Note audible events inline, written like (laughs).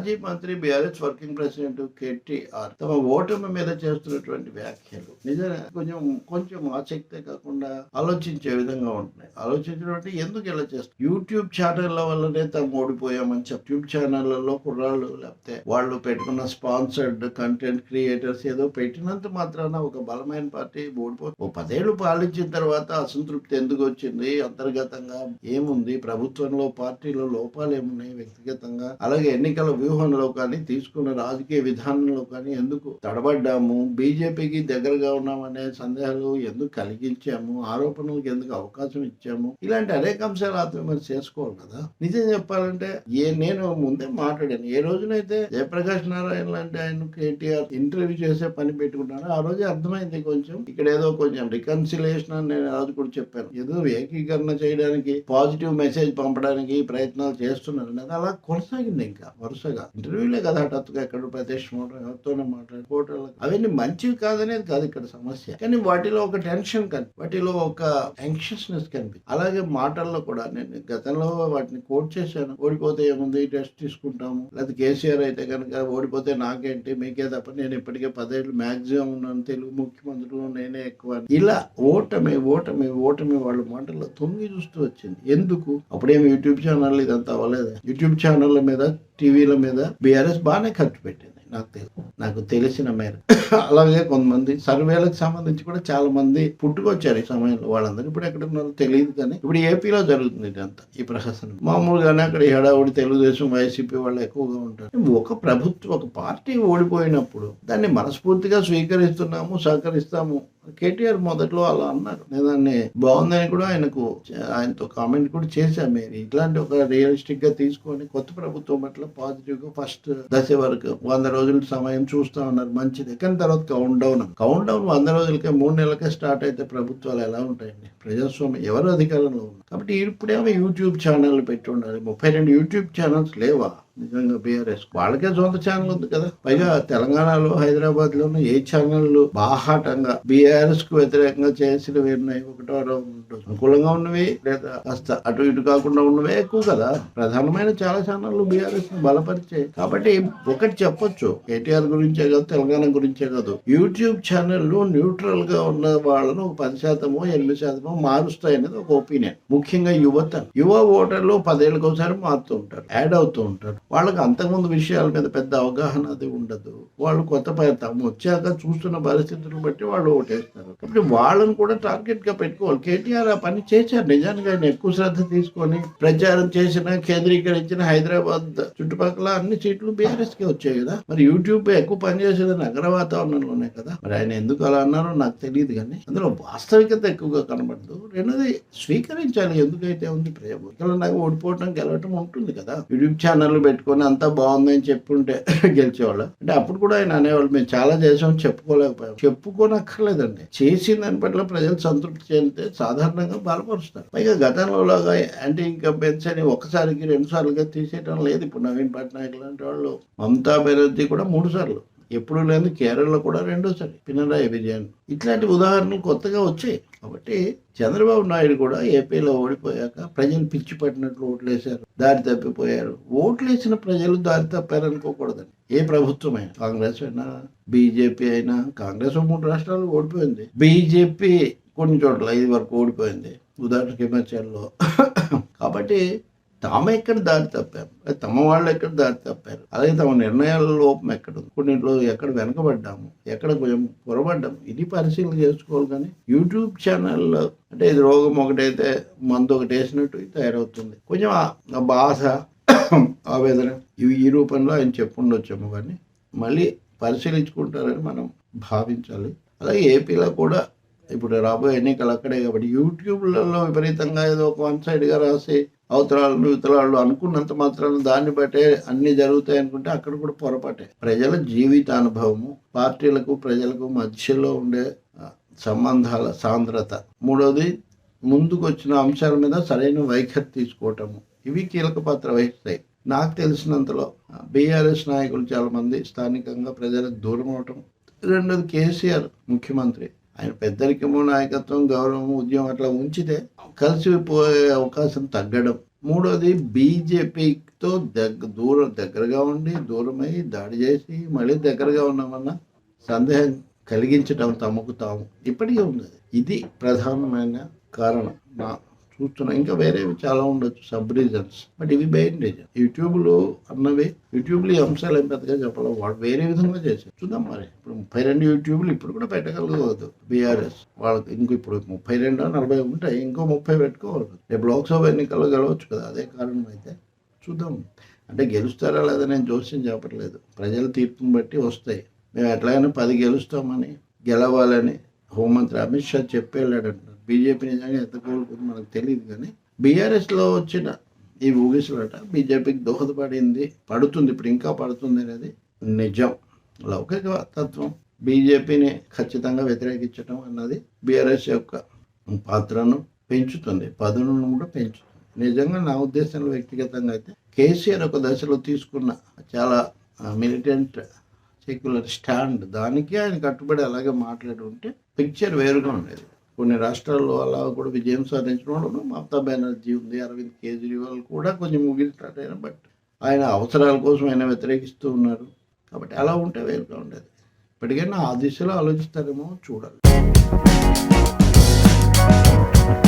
మాజీ మంత్రి BRS working president KTR తమ ఓటమి మీద చేస్తున్నటువంటి వ్యాఖ్యలు నిజంగా కొంచెం కొంచెం ఆసక్తే కాకుండా ఆలోచించే విధంగా ఉంటున్నాయి. ఆలోచించడం ఎందుకు ఇలా చేస్తారు యూట్యూబ్ ఛానళ్ళ వల్లనే తాము ఓడిపోయామని చెప్పి యూట్యూబ్ ఛానళ్ళలో కుర్రాళ్ళు లేకపోతే వాళ్ళు పెట్టుకున్న స్పాన్సర్డ్ కంటెంట్ క్రియేటర్స్ ఏదో పెట్టినంత మాత్రాన ఒక బలమైన పార్టీ ఓడిపో ఓ పదేళ్ళు పాలించిన తర్వాత అసంతృప్తి ఎందుకు వచ్చింది? అంతర్గతంగా ఏముంది? ప్రభుత్వంలో పార్టీలో లోపాలు ఏమున్నాయి వ్యక్తిగతంగా? అలాగే ఎన్నికల వ్యూహంలో కానీ తీసుకున్న రాజకీయ విధానంలో కానీ ఎందుకు తడబడ్డాము? బీజేపీకి దగ్గరగా ఉన్నామనే సందేహాలు ఎందుకు కలిగించాము? ఆరోపణలకు ఎందుకు అవకాశం ఇచ్చాము? ఇలాంటి అనేక అంశాలు ఆత్మవిమర్శ చేసుకోవాలి కదా. నిజం చెప్పాలంటే ఏ నేను ముందే మాట్లాడాను. ఏ రోజునైతే జయప్రకాష్ నారాయణ లాంటి ఆయన కేటీఆర్ ఇంటర్వ్యూ చేసే పని పెట్టుకున్నాను ఆ రోజే అర్థమైంది కొంచెం. ఇక్కడ ఏదో కొంచెం రికన్సిలేషన్ అని నేను రాజు రోజు కూడా చెప్పాను. ఏదో ఏకీకరణ చేయడానికి పాజిటివ్ మెసేజ్ పంపడానికి ప్రయత్నాలు చేస్తున్నారు. అలా కొనసాగింది ఇంకా వరుసగా. ఇంటర్వ్యూలే కదా. హఠాత్తుగా ఎక్కడ ప్రదేశం ఎవరితోనే మాట్లాడి ఫోటోలు అవన్నీ మంచివి కాదనేది కాదు ఇక్కడ సమస్య. కానీ వాటిలో ఒక టెన్షన్ కనిపి వాటిలో ఒక యాంక్షియస్నెస్ కనిపి అలాగే మాటల్లో కూడా నేను గతంలో వాటిని కోట్ చేశాను. ఓడిపోతే ఏముంది? టెస్ట్ తీసుకుంటాము. లేదా కేసీఆర్ అయితే కనుక ఓడిపోతే నాకేంటి? మీకే తప్ప నేను ఇప్పటికే పదేళ్ళు మ్యాక్సిమం ఉన్నాను. తెలుగు ముఖ్యమంత్రులు నేనే ఎక్కువ. ఇలా ఓటమి ఓటమి ఓటమి వాళ్ళ మాటల్లో తొంగి చూస్తూ వచ్చింది. ఎందుకు? అప్పుడేమి యూట్యూబ్ ఛానల్ ఇదంతా అవ్వలేదు? యూట్యూబ్ ఛానళ్ళ మీద టీవీల మీద బీఆర్ఎస్ బాగానే ఖర్చు పెట్టింది. నాకు తెలుసు నాకు తెలిసిన మేర అలాగే కొంతమంది సర్వేలకు సంబంధించి కూడా చాలా మంది పుట్టుకొచ్చారు ఈ సమయంలో. వాళ్ళందరూ ఇప్పుడు ఎక్కడ ఉన్నారో తెలియదు కానీ ఇప్పుడు ఏపీలో జరుగుతుంది ఇదంతా ఈ ప్రహసనం. మామూలుగానే అక్కడ ఈ హడావుడి తెలుగుదేశం వైసీపీ వాళ్ళు ఎక్కువగా ఉంటారు. ఒక ప్రభుత్వం ఒక పార్టీ ఓడిపోయినప్పుడు దాన్ని మనస్ఫూర్తిగా స్వీకరిస్తున్నాము సహకరిస్తాము. కేటీఆర్ మొదట్లో అలా అన్నారు. నేను దాన్ని బాగుందని కూడా ఆయనకు ఆయనతో కామెంట్ కూడా చేశాను మీరు ఇట్లాంటి ఒక రియలిస్టిక్గా తీసుకొని కొత్త ప్రభుత్వం అట్లా పాజిటివ్గా ఫస్ట్ దశ వరకు వంద రోజుల సమయం చూస్తా ఉన్నారు. మంచిది. కానీ తర్వాత కౌంట్ డౌన్ కౌంట్ డౌన్ వంద రోజులకే మూడు నెలలకే స్టార్ట్ అయితే ప్రభుత్వాలు ఎలా ఉంటాయండి? ప్రజాస్వామ్యం ఎవరు అధికారంలో ఉన్నారు? కాబట్టి ఇప్పుడేమో యూట్యూబ్ ఛానల్ పెట్టి ఉండాలి ముప్పై రెండు యూట్యూబ్ ఛానల్స్ లేవా? నిజంగా బీఆర్ఎస్. వాళ్ళకే సొంత ఛానల్ ఉంది కదా. పైగా తెలంగాణలో హైదరాబాద్ లోను ఏ ఛానళ్ళు బాహాటంగా బీఆర్ఎస్కు వ్యతిరేకంగా చేసినవి ఉన్నాయి ఒకటో రెండు అనుకూలంగా ఉన్నవి లేదా కాస్త అటు ఇటు కాకుండా ఉన్నవే ఎక్కువ కదా. ప్రధానమైన చాలా ఛానళ్ళు బీఆర్ఎస్ని కాబట్టి ఒకటి చెప్పొచ్చు. కేటీఆర్ గురించే కాదు తెలంగాణ గురించే కాదు. యూట్యూబ్ ఛానళ్ళు న్యూట్రల్గా ఉన్న వాళ్ళను ఒక పది శాతమో ఎనిమిది శాతమో మారుస్తాయి అనేది ఒక ఒపీనియన్. ముఖ్యంగా యువత. యువ ఓటర్లు పదేళ్ళకోసారి మారుతూ ఉంటారు యాడ్ అవుతూ ఉంటారు. వాళ్ళకి అంతకుముందు విషయాల మీద పెద్ద అవగాహన అది ఉండదు. వాళ్ళు కొత్త తాము వచ్చాక చూస్తున్న పరిస్థితులను బట్టి వాళ్ళు ఓటేస్తారు. కాబట్టి వాళ్ళని కూడా టార్గెట్గా పెట్టుకోవాలి. కేటీఆర్ ఆ పని చేశారు. నిజానికి ఆయన ఎక్కువ శ్రద్ధ తీసుకొని ప్రచారం చేసిన కేంద్రీకరించిన హైదరాబాద్ చుట్టుపక్కల అన్ని సీట్లు బీఆర్ఎస్కి వచ్చాయి కదా. మరి యూట్యూబ్ ఎక్కువ పనిచేసేది నగర వాతావరణంలోనే కదా. మరి ఆయన ఎందుకు అలా అన్నారో నాకు తెలియదు కానీ అందులో వాస్తవికత ఎక్కువగా కనబడదు. రెండోది స్వీకరించాలి. ఎందుకైతే ఉంది ప్రజలు నాకు ఓడిపోవటం గెలవటం ఉంటుంది కదా. యూట్యూబ్ ఛానల్ పెట్టుకొని అంతా బాగుందని చెప్పుంటే (laughs) గెలిచేవాళ్ళు. అంటే అప్పుడు కూడా ఆయన అనేవాళ్ళు మేము చాలా చేసాం చెప్పుకోలేకపోయాం. చెప్పుకోనక్కర్లేదండి. చేసిన దాని పట్ల ప్రజలు సంతృప్తి చెందితే సాధారణంగా బలపరుస్తారు. పైగా గతంలో లాగా యాంటీ ఇన్కంబెన్స్ అని ఒకసారికి రెండు సార్లుగా తీసేయడం లేదు. ఇప్పుడు నవీన్ పట్నాయక్ లాంటి వాళ్ళు మమతా బెనర్జీ కూడా మూడు సార్లు. ఎప్పుడు లేదు కేరళలో కూడా రెండోసారి పినరాయి విజయన్ ఇట్లాంటి ఉదాహరణలు కొత్తగా వచ్చాయి. కాబట్టి చంద్రబాబు నాయుడు కూడా ఏపీలో ఓడిపోయాక ప్రజలు పిచ్చి పట్టినట్లు ఓట్లేశారు దారి తప్పిపోయారు. ఓట్లేసిన ప్రజలు దారి తప్పారు అనుకోకూడదండి ఏ ప్రభుత్వమైనా కాంగ్రెస్ అయినా బీజేపీ అయినా కాంగ్రెస్ మూడు రాష్ట్రాలు ఓడిపోయింది. బీజేపీ కొన్ని చోట్ల ఇది వరకు ఓడిపోయింది. ఉదాహరణకి హిమాచల్లో. (coughs) కాబట్టి తాము ఎక్కడ దారి తప్పారు. తమ వాళ్ళు ఎక్కడ దారి తప్పారు? అలాగే తమ నిర్ణయాల లోపం ఎక్కడ ఉంది కొన్నింటిలో ఎక్కడ వెనకబడ్డాము? ఎక్కడ కొంచెం పొరబడ్డాము? ఇది పరిశీలన చేసుకోవాలి కానీ యూట్యూబ్ ఛానల్లో అంటే ఇది రోగం ఒకటైతే మందు ఒకటి వేసినట్టు తయారవుతుంది. కొంచెం ఆ- బాధ (coughs) ఆవేదన ఇవి ఈ రూపంలో ఆయన చెప్పుండొచ్చాము కానీ మళ్ళీ పరిశీలించుకుంటారని మనం భావించాలి. అలాగే ఏపీలో కూడా ఇప్పుడు రాబోయే ఎన్నికలు అక్కడే కాబట్టి యూట్యూబ్లలో విపరీతంగా ఏదో ఒక వన్ సైడ్గా రాసి అవతరాలు ఇతరాలు అనుకున్నంత మాత్రాన దాన్ని బట్టే అన్ని జరుగుతాయి అనుకుంటే అక్కడ కూడా పొరపాటే. ప్రజల జీవితానుభవము పార్టీలకు ప్రజలకు మధ్యలో ఉండే సంబంధాల సాంద్రత. మూడవది ముందుకు వచ్చిన అంశాల మీద సరైన వైఖరి తీసుకోవటము. ఇవి కీలక పాత్ర వహిస్తాయి. నాకు తెలిసినంతలో బీఆర్ఎస్ నాయకులు చాలా మంది స్థానికంగా ప్రజలకు దూరం అవటం. రెండోది కేసీఆర్ ముఖ్యమంత్రి. ఆయన పెద్దరికము నాయకత్వం గౌరవం ఉద్యమం అట్లా ఉంచితే కలిసిపోయే అవకాశం తగ్గడం. మూడోది బీజేపీతో దగ్గ దూరం దగ్గరగా ఉండి దూరమై దాడి చేసి మళ్ళీ దగ్గరగా ఉన్నామన్న సందేహం కలిగించడం తమకు తాము ఇప్పటికే ఉన్నది. ఇది ప్రధానమైన కారణం. నా చూస్తున్నాం. ఇంకా వేరేవి చాలా ఉండొచ్చు సబ్ రీజన్స్. బట్ ఇవి మెయిన్ రీజన్. యూట్యూబ్లో అన్నవి యూట్యూబ్లో ఈ అంశాలు ఏం పెద్దగా చెప్పాలి వాడు వేరే విధంగా చేశారు. చూద్దాం మరి. ఇప్పుడు ముప్పై రెండు యూట్యూబ్లు ఇప్పుడు కూడా పెట్టగలదు బీఆర్ఎస్ వాళ్ళకి ఇంకో ఇప్పుడు ముప్పై రెండు నలభై ఉంటాయి. ఇంకో ముప్పై పెట్టుకోవాలి రేపు లోక్సభ ఎన్నికల్లో గెలవచ్చు కదా. అదే కారణం అయితే చూద్దాం. అంటే గెలుస్తారా లేదా నేను జోస్యం చెప్పట్లేదు. ప్రజల తీర్పును బట్టి వస్తాయి. మేము ఎట్లయినా పది గెలుస్తామని గెలవాలని హోంమంత్రి అమిత్ షా చెప్పి వెళ్ళాడంట బీజేపీ నిజంగా ఎంత కోల్పోతుంది మనకు తెలియదు కానీ బీఆర్ఎస్లో వచ్చిన ఈ ఊగిసలాట బీజేపీకి దోహదపడింది పడుతుంది ఇప్పుడు ఇంకా పడుతుంది అనేది నిజం. లౌకిక తత్వం. బీజేపీని ఖచ్చితంగా వ్యతిరేకించడం అన్నది బీఆర్ఎస్ యొక్క పాత్రను పెంచుతుంది పదును కూడా పెంచుతుంది. నిజంగా నా ఉద్దేశంలో వ్యక్తిగతంగా అయితే కేసీఆర్ ఒక దశలో తీసుకున్న చాలా మిలిటెంట్ సెక్యులర్ స్టాండ్ దానికి ఆయన కట్టుబడి అలాగే మాట్లాడి ఉంటే పిక్చర్ వేరుగా ఉండేది. కొన్ని రాష్ట్రాల్లో అలా కూడా విజయం సాధించిన వాళ్ళు మమతా బెనర్జీ ఉంది అరవింద్ కేజ్రీవాల్ కూడా కొంచెం ముగిలినట్టు బట్ ఆయన అవసరాల కోసం ఆయన వ్యతిరేకిస్తూ ఉన్నారు. కాబట్టి అలా ఉంటే వేరుగా ఉండేది. ఇప్పటికైనా ఆ దిశలో ఆలోచిస్తారేమో చూడాలి.